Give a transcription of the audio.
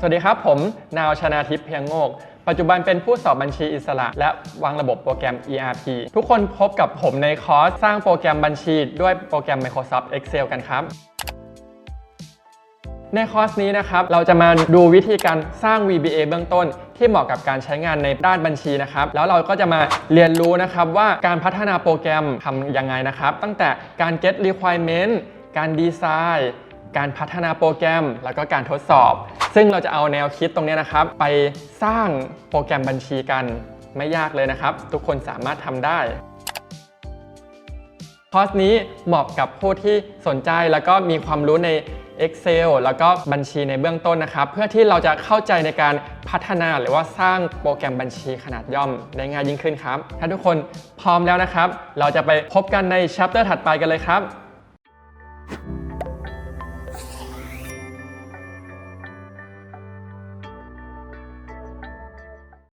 สวัสดีครับ ผม นาวชนาทิพย์เพียงโงก ปัจจุบันเป็นผู้สอบบัญชีอิสระ และวางระบบโปรแกรม ERP ทุกคนพบกับผมในคอร์ส สร้างโปรแกรมบัญชีด้วยโปรแกรม Microsoft Excel กันครับ ในคอร์สนี้นะครับ เราจะมาดูวิธีการสร้าง VBA เบื้องต้น ที่เหมาะกับการใช้งานในด้านบัญชีนะครับ แล้วเราก็จะมาเรียนรู้นะครับว่าการพัฒนาโปรแกรมทำยังไงนะครับ ตั้งแต่การ get requirement การดีไซน์การพัฒนาโปรแกรม แล้วก็การทดสอบ ซึ่งเราจะเอาแนวคิดตรงนี้นะครับ ไปสร้างโปรแกรมบัญชีกันไม่ยากเลยนะครับ ทุกคนสามารถทำได้ คอร์สนี้เหมาะกับผู้ที่สนใจแล้วก็มีความรู้ใน Excel แล้วก็บัญชีในเบื้องต้นนะครับ เพื่อที่เราจะเข้าใจในการพัฒนาหรือว่าสร้างโปรแกรมบัญชีขนาดย่อมได้ง่ายยิ่งขึ้นครับ ถ้าทุกคนพร้อมแล้วนะครับ เราจะไปพบกันในชัปเตอร์ถัดไปกันเลยครับ